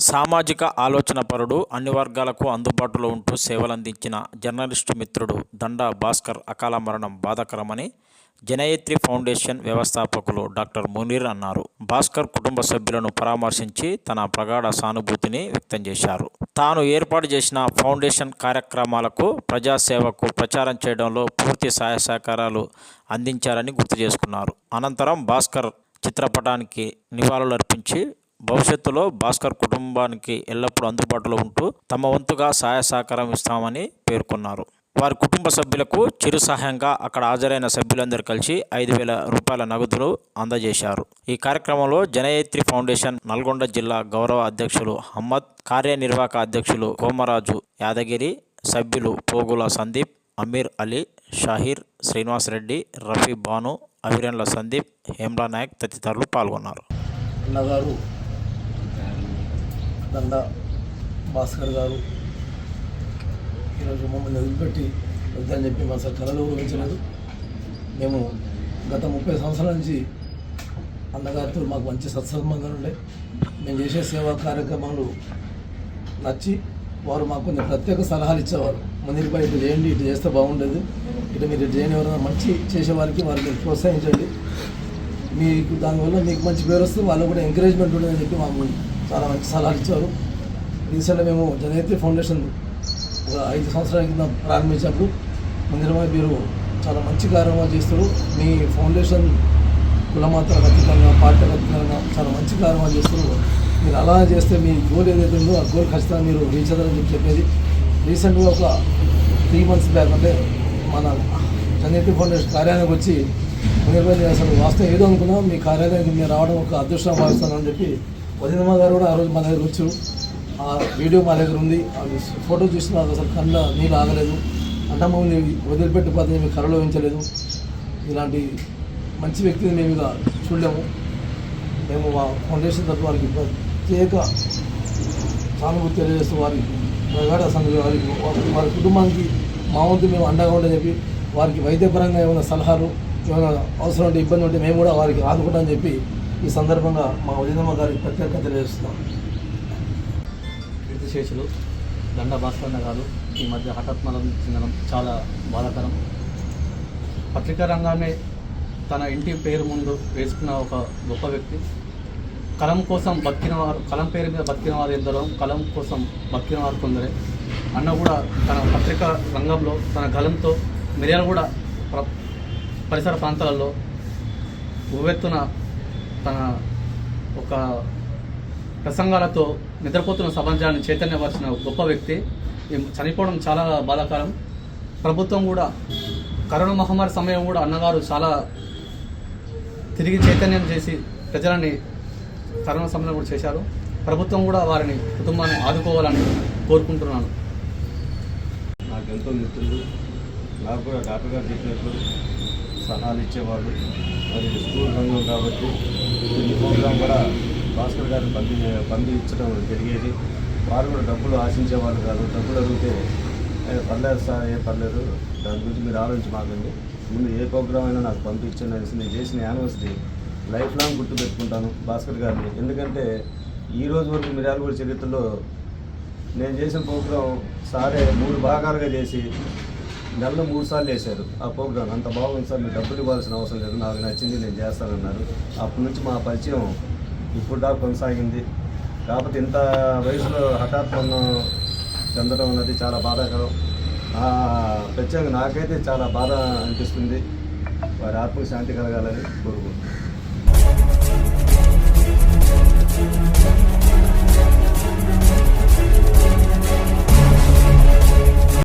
సామాజిక ఆలోచనపరుడు అన్ని వర్గాలకు అందుబాటులో ఉంటూ సేవలందించిన జర్నలిస్టు మిత్రుడు దండా భాస్కర్ అకాల మరణం బాధాకరమని జనయత్రి ఫౌండేషన్ వ్యవస్థాపకులు డాక్టర్ మునీర్ అన్నారు. భాస్కర్ కుటుంబ సభ్యులను పరామర్శించి తన ప్రగాఢ సానుభూతిని వ్యక్తం చేశారు. తాను ఏర్పాటు చేసిన ఫౌండేషన్ కార్యక్రమాలకు ప్రజాసేవకు ప్రచారం చేయడంలో పూర్తి సహాయ సహకారాలు అందించారని గుర్తు చేసుకున్నారు. అనంతరం భాస్కర్ చిత్రపటానికి నివాళులర్పించి భవిష్యత్తులో భాస్కర్ కుటుంబానికి ఎల్లప్పుడూ అందుబాటులో ఉంటూ తమ వంతుగా సహాయ సహకారం ఇస్తామని పేర్కొన్నారు. వారి కుటుంబ సభ్యులకు చిరు సహాయంగా అక్కడ హాజరైన సభ్యులందరూ కలిసి ఐదు వేల రూపాయల నగదులు అందజేశారు. ఈ కార్యక్రమంలో జనయత్రి ఫౌండేషన్ నల్గొండ జిల్లా గౌరవ అధ్యక్షులు అహ్మద్ కార్యనిర్వాహక అధ్యక్షులు కోమరాజు యాదగిరి సభ్యులు పోగుల సందీప్ అమీర్ అలీ షాహీర్ శ్రీనివాసరెడ్డి రఫీ బాను అవిరెండ్ల సందీప్ హేమ్లా నాయక్ తదితరులు పాల్గొన్నారు. అన్నగారు దండ భాస్కర్ గారు. ఈరోజు మమ్మల్ని వదిలిపెట్టి వద్దని చెప్పి మా సార్ కళలు ఊహించలేదు. మేము గత ముప్పై సంవత్సరాల నుంచి అన్నగారితో మాకు మంచి సత్సంబంధాలు ఉండే. మేము చేసే సేవా కార్యక్రమాలు నచ్చి వారు మాకు కొన్ని ప్రత్యేక సలహాలు ఇచ్చేవారు. ముందుపై ఇటు చేయండి ఇటు చేస్తే బాగుండేది. ఇటు మీరు ఇటు చేయని ఎవరైనా మంచి చేసేవారికి వారు మీరు ప్రోత్సహించండి. మీకు దానివల్ల మీకు మంచి పేరు వస్తే వాళ్ళు కూడా ఎంకరేజ్మెంట్ ఉండదని చెప్పి మాకు చాలా మంచి సలహాలు ఇచ్చారు. రీసెంట్గా మేము జనయత్రి ఫౌండేషన్ ఒక ఐదు సంవత్సరాల కింద ప్రారంభించినప్పుడు మందిరమై మీరు చాలా మంచి కార్యక్రమాలు చేస్తారు మీ ఫౌండేషన్ కులమాత్రకు అతీతంగా పార్టీలకు అతీతంగా చాలా మంచి కార్యక్రమాలు చేస్తారు మీరు అలా చేస్తే మీ గోల్ ఏదైతే ఉందో ఆ గోల్ ఖచ్చితంగా మీరు రీచ్ అవ్వాలని చెప్పి చెప్పేది. రీసెంట్గా ఒక త్రీ మంత్స్ బ్యాక్ అంటే మన జనయత్రి ఫౌండేషన్ కార్యాలయానికి వచ్చి మునిపల్లి అసలు వాస్తవం ఏదో అనుకున్నా. మీ కార్యాలయానికి మీరు రావడం ఒక అదృష్టం భావిస్తానని చెప్పి వదినమ్మ గారు కూడా ఆ రోజు మా దగ్గర వచ్చారు. ఆ వీడియో మా దగ్గర ఉంది. ఫోటో చూసి నాకు అసలు కళ్ళ నీళ్ళు ఆగలేదు. అంటే మమ్మల్ని వదిలిపెట్టి పోతే మేము కరలో ఉంచలేదు ఇలాంటి మంచి వ్యక్తిని మేము ఇక చూడలేము. మేము మా ఫౌండేషన్ తరఫు వారికి ప్రత్యేక సానుభూతి తెలియజేస్తూ వారికి ప్రగాఢ సంఘ వారికి వారి- వారి కుటుంబానికి మా వంతు మేము అండగా ఉండని చెప్పి వారికి వైద్యపరంగా ఏమైనా సలహాలు ఏమైనా అవసరం ఉంటే ఇబ్బంది ఉంటే మేము కూడా వారికి ఆదుకుంటామని చెప్పి ఈ సందర్భంగా మా ఉదయమ్మ గారికి ప్రత్యేక తెలియజేస్తున్నాం. కీర్తిశేషులు దండ భాస్కరణ గారు ఈ మధ్య హఠాత్మలం చెందడం చాలా బాధాకరం. పత్రికా రంగాన్ని తన ఇంటి పేరు ముందు వేసుకున్న ఒక గొప్ప వ్యక్తి. కలం కోసం బతికిన వారు కలం పేరు మీద బతికిన వారు ఎందరో కలం కోసం బతికిన వారు కొందరే. అన్న కూడా తన పత్రికా రంగంలో తన కలంతో మిర్యాలగూడ ప్ర పరిసర ప్రాంతాలలో ఉవ్వెత్తున తన ఒక ప్రసంగాలతో నిద్రపోతున్న సమాజాన్ని చైతన్యపరిచిన గొప్ప వ్యక్తి. చనిపోవడం చాలా బాధాకరం. ప్రభుత్వం కూడా కరోనా మహమ్మారి సమయం కూడా అన్నగారు చాలా తిరిగి చైతన్యం చేసి ప్రజలని కరోనా సమయంలో కూడా చేశారు. ప్రభుత్వం కూడా వారిని కుటుంబాన్ని ఆదుకోవాలని కోరుకుంటున్నాను. నాకు ఎంతో మిత్రులు నాకు కూడా డాక్టర్ గారు చెప్పినట్లు సలహాలు ఇచ్చేవాళ్ళు. మరి స్కూల్ రంగం కాబట్టి ఈ ప్రోగ్రాం కూడా భాస్కర్ గారిని పంపి పంపించడం జరిగేది. వారు కూడా డబ్బులు ఆశించేవాళ్ళు కాదు. డబ్బులు అడిగితే పర్లేదు సార్ ఏ పర్లేదు. దాని గురించి మీరు ఆలోచించి మాకండి ముందు ఏ ప్రోగ్రామ్ అయినా నాకు పంపించండి అనేసి నేను చేసిన యానివర్సరీ లైఫ్ లాంగ్ గుర్తుపెట్టుకుంటాను భాస్కర్ గారిని. ఎందుకంటే ఈ రోజు వరకు మిర్యాలగూడ చరిత్రలో నేను చేసిన ప్రోగ్రాం సారే మూడు భాగాలుగా చేసి నెలలో మూడు సార్లు వేశారు. ఆ ప్రోగ్రాం అంత బాగుంది సార్ మీరు డబ్బులు ఇవ్వాల్సిన అవసరం లేదు నాకు నచ్చింది నేను చేస్తానన్నారు. అప్పటి నుంచి మా పరిచయం ఇప్పుడు దాకా కొనసాగింది. కాకపోతే ఇంత వయసులో హఠాత్ మనం చెందడం అన్నది చాలా బాధాకరం. ఆ, ప్రత్యేకంగా నాకైతే చాలా బాధ అనిపిస్తుంది. వారి ఆత్మకు శాంతి కలగాలని కోరుకుంటున్నాను.